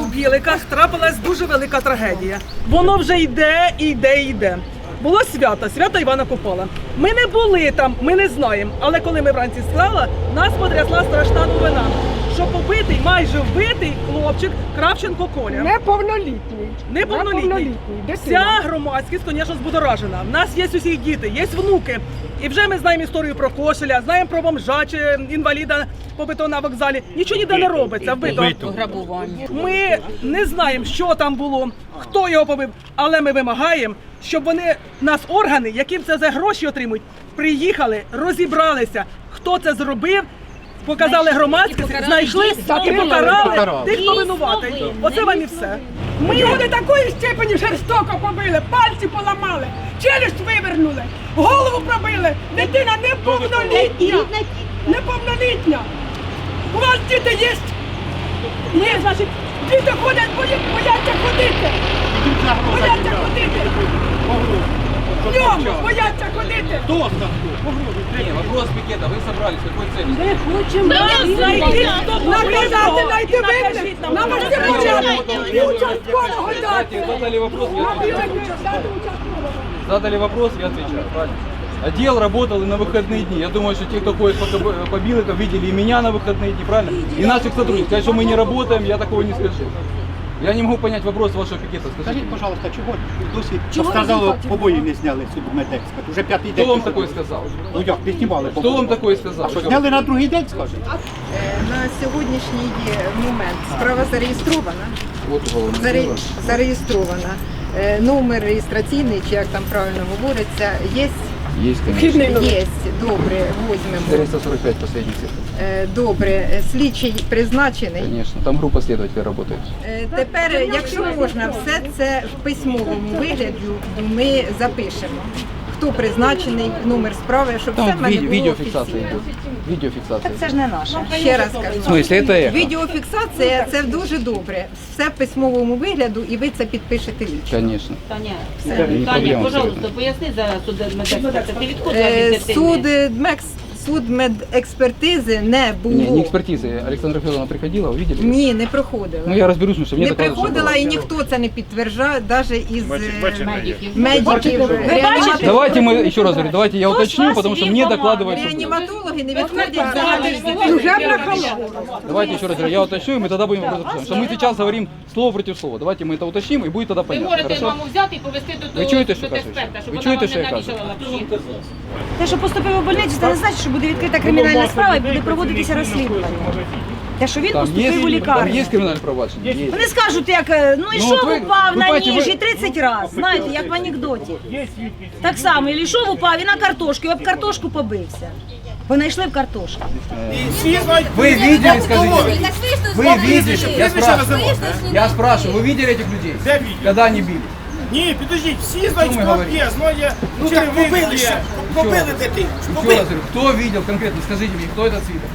У Біликах трапилась дуже велика трагедія. Воно вже йде, йде, і йде. Було свято, свято Івана Купала. Ми не були там, ми не знаємо. Але коли ми вранці склали, нас потрясла страшна новина, що побитий, майже вбитий хлопчик Кравченко Коля. Неповнолітній. Неповнолітній. Вся Дитина. громадськість, звісно, збудоражена. В нас є усіх діти, є внуки. І вже ми знаємо історію про кошеля, знаємо про бомжа чи інваліда побитого на вокзалі. Нічого ніде не робиться, вбито. Ми не знаємо, що там було, хто його побив, але ми вимагаємо, щоб вони нас органи, яким це за гроші отримують, приїхали, розібралися, хто це зробив. Показали громадськість, знайшли і покарали тих, хто винуватий. Оце вам і все. Ми його до такої степені жорстоко побили, пальці поламали, челюсть вивернули, голову пробили. Дитина неповнолітня. Неповнолітня. У вас діти є? Є, значить, діти ходять, бояться ходити. Бояться ходити Днем бояться ходити. Не, вопрос пикета. Вы собрались, какой целью? Знайти, хто Наказати, побив. знайти винних. Нам ось це початку. І участкового дати. Задали вопрос, я Нам отвечаю. дати участкового. Задали вопрос, я отвечаю. Правильно. Отдел работал и на выходные дни. Я думаю, что те, кто ходит по, КБ по Биликам, видели и меня на выходные дни, правильно? И наших сотрудников. Сказать, что мы не работаем, я такого не скажу. Я не могу понять вопрос вашего пикета. Скажите. Скажіть, пожалуйста, чого досі постраждало побої не зняли судмедексперт? Уже п'ятий день. Кто вам такое сказал? Ну як, не знімали Кто вам такое сказал? А що, зняли на другий день, скажете? На сьогоднішній момент справа зареєстрована. Вот уголовное Заре... дело. Зареєстрована. Е, Номер реєстраційний, чи як там правильно говориться, є. Есть, конечно. Є. Добре, возьмемо. 445 последний цифр. Е, Добре, слідчий призначений. Конечно. Там группа следователей работает. Е, Тепер, якщо можна, все це в письмовому вигляді ми запишемо Хто призначений, номер справи, щоб все в Там мене ви- було видеофиксация офіційно. идет. Видеофиксация. Це ж не наше. Ще раз кажу. В смысле, это эхо? Відеофіксація це дуже добре. Все в письмовому вигляду, і ви це підпишете лічно. Конечно. Таня, Не Таня, проблема пожалуйста, абсолютно. поясни за судмедексперта. Ти відходила Е, від Суд дитини? Мекс суд медекспертизи не було. Не, не экспертизы. Александра Федоровна приходила, увидели? Ні, не проходила. Ну я разберусь, потому что мне не доказывают, что приходила было. і ніхто це не підтверджує, навіть із е, Медиків. медиків. реаніматологів. Давайте мы еще раз говорю, давайте я уточню, потому что мне докладывают, что было. Реаніматологи не відходять взагалі з дітей. Вже прохолодно. Давайте еще раз говорю, я уточню, и мы тогда будем разобраться. Что мы сейчас говорим слово против слова. Давайте мы это уточним, и будет тогда Ви понятно. можете Хорошо? маму взяти і повести до того Ви чуєте, що судмедексперта, кажуть? щоб Ви вона чуєте, вам що не я кажу? навішала лапші. Те, що поступив у больницю, це не значить, що буде відкрита кримінальна справа і буде проводитися розслідування. Те, що він Там поступив у есть, там лікарню. есть криминальное провадження? Есть. Вони скажуть, як е, ну і Ну, що от ви- упав ви на бачите, ніж ви- і 30 разів, знаєте, як в анекдоті. Так само, і йшов упав і на картошку, і об картошку побився. Бо знайшли в картошку. Вы видели, скажите? Вы видели? Я спрашиваю. Я спрашиваю, вы видели этих людей? Когда они били? Ні, підождіть, всі знають, Що ми хто говоримо? п'є, знає, ну так побили ще, побили дитину, Еще побили. раз говорю, кто видел конкретно, скажите мне, кто этот свидок?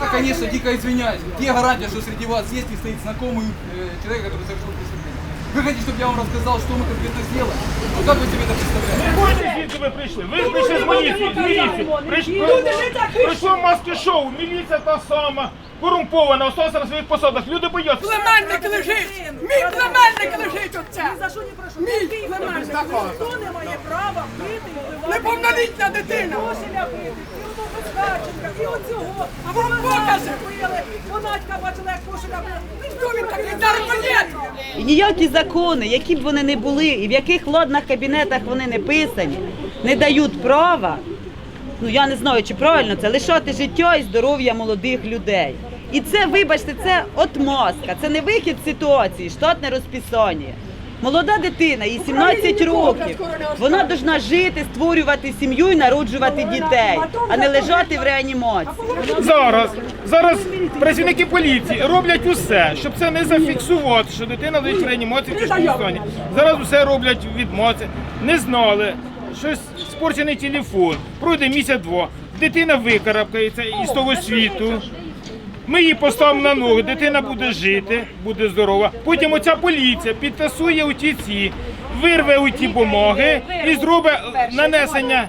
Я, конечно, дико извиняюсь. Где гарантия, что среди вас есть и стоит знакомый э, человек, который совершил преступление? Вы хотите, чтобы я вам рассказал, что мы конкретно сделали? Ну как вы себе это представляете? Ходите, звідки ви прийшли? Ви ж прийшли з міліції, з міліції. Прийшло, прийшло маски-шоу, міліція та сама, корумпована, осталася на своїх посадах. Люди бояться. Племянник лежить! Мій племянник лежить Оце! За що не прошу? Мій Який племянник. Ніхто не має права бити і вбивати. Неповнолітня дитина! Кошеля бити, і одного Безхарченка, і оцього. А ви Вам покази. били. Монатька бачила, як кошеля били. Хто він такий дармоєд? І ніякі закони, які б вони не були, і в яких ладних кабінетах вони не писані, не дають права. Ну я не знаю, чи правильно це лишати життя і здоров'я молодих людей. І це, вибачте, це отмазка, це не вихід з ситуації, штатне розписання. Молода дитина, їй 17 років. Вона повинна жити, створювати сім'ю і народжувати дітей, а не лежати в реанімації. Зараз, зараз працівники поліції роблять усе, щоб це не зафіксувати, що дитина лежить в реанімації в тяжкому стані. Зараз усе роблять відмови. Не знали, щось спорчений телефон. Пройде місяць-два. Дитина викарабкається із того світу. Ми її поставимо на ноги, дитина буде жити, буде здорова. Потім оця поліція підтасує у ті ці. вирве у ті бумаги і зробить нанесення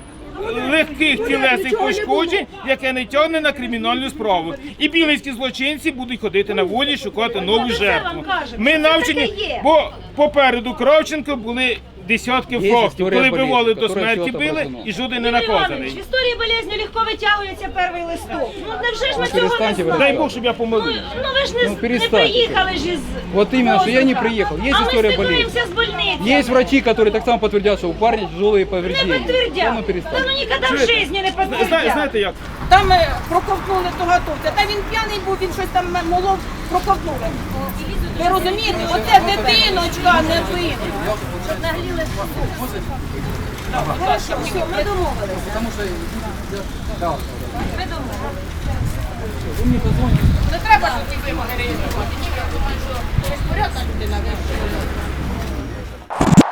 легких тілесних пошкоджень, яке не тягне на кримінальну справу. І білинські злочинці будуть ходити на волі, шукати нову жертву. Ми навчені, бо попереду Кравченко були десятки Є фактів, історія коли болезні, бивали до смерті били і жоден не Юрій Іванович, наказаний. в історії болезні легко витягується перший листок. Ну невже ж ми цього не перестаньте ви Дай? Бог, щоб я Ну, помилився. ну ви ж не, Ну, не перестаньте. приїхали ж із Вот именно, что я не воздуха. приехал. Есть а история ми болезни. стикуємося з больницями. Есть врачи, которые так само подтвердят, что у парня тяжелые Не повреждения. підтвердять. Да ну Та ну ніколи в житті не Зна- підтвердять. Знаєте як? Там е, проковтнули того готовця. Та він п'яний був, він щось там молов, проковтнули. Ви розумієте? Оце дитиночка не винна. Хорошо, все, ми домовилися. Не треба, щоб ці вимоги реєструвати. Ні, я думаю, що безпорядна людина.